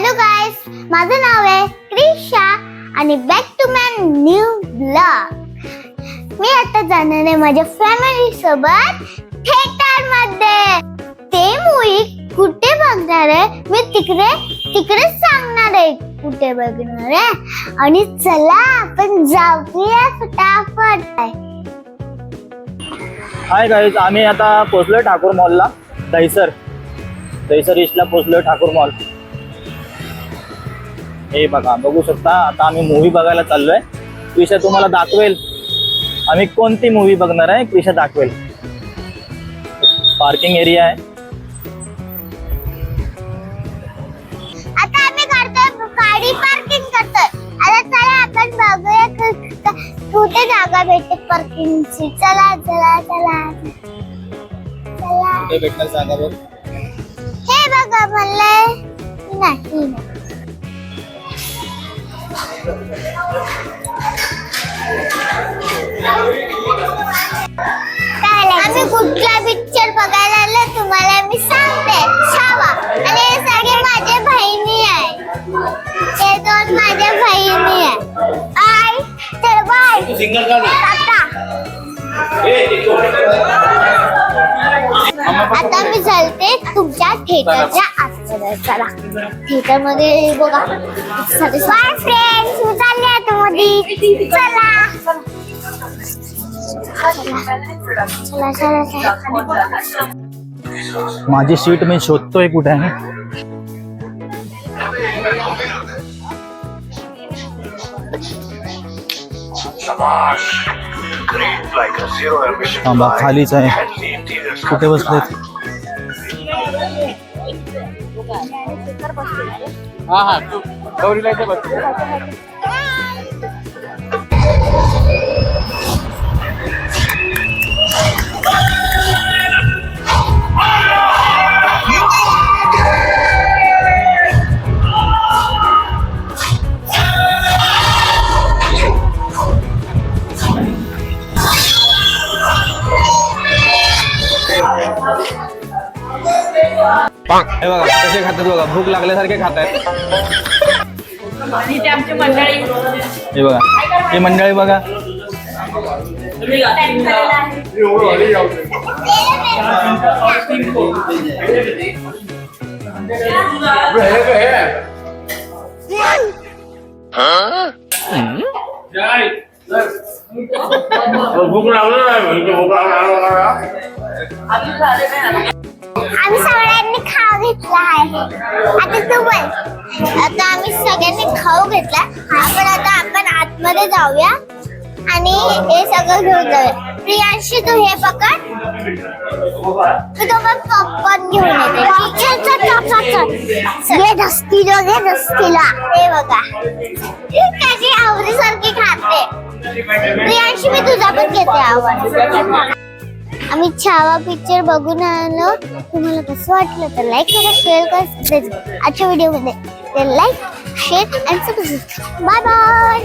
Hello गाईस माझं नाव आहे क्रिशा आणि back to my new blog मी आता जाणार आहे माझ्या फॅमिली सोबत थिएटरमध्ये. ते मूवी कुठे बघणार आहे? मी तिकडे तिकडे सांगणार आहे कुठे बघणार आहे. आणि चला आपण जाऊया फटाफट. हाय गाईज आम्ही आता पोचलोय ठाकूर मॉलला दहिसर. दहिसर ईस्टला पोचलोय ठाकूर मॉल हे बघा बघू शकता आता आम्ही मूवी बघायला चाललोय. क्रिशा तुम्हाला दाखवेल. आम्ही कोणती मूवी बघणार आहे? क्रिशा दाखवेल. पार्किंग एरिया आहे. आता आम्ही करतोय गाडी पार्किंग करतोय. आता चला आपण बघूया क- क- कुठे जागा भेटते पार्किंगची चला चला चला. चला. भेटणार सांगा बघ. हे बघा म्हणलंय सिंगल का ना आता मी चालते तुमच्या थिएटरच्या आतमध्ये. चला. थिएटरमध्ये बघा. बाय फ्रेंड्स मी चालले आतमध्ये. चला. चला चला चला. माझी सीट मी शोधतोय कुठे? आहे थांबा खालीच आहे. कुठे बसले हा हा तू गौरीला इथे बसतो हे बघा कसे खातात बघा भूक लागल्यासारखे खातात. आमची मंडळी. हे बघा हे मंडळी बघा. भूक लागलं नाही भूक लागला आम्ही सगळ्यांनी खाऊ घेतला आहे. आता तू बोल आता आम्ही सगळ्यांनी खाऊ घेतला. आपण आता आपण आतमध्ये जाऊया. आणि हे सगळं घेऊन जाऊया. प्रियांशी तू हे पकड. तू मग पॉपकॉर्न घेऊन येते चल दस्तीला घे दस्तीला हे बघा. त्याची आवडीसारखी खाते. प्रियांशी मी तुझा पण घेते आवड आम्ही छावा पिक्चर बघून आलो. तुम्हाला कसं वाटलं तर लाईक करा शेअर करा. आजच्या व्हिडिओमध्ये like share and subscribe bye bye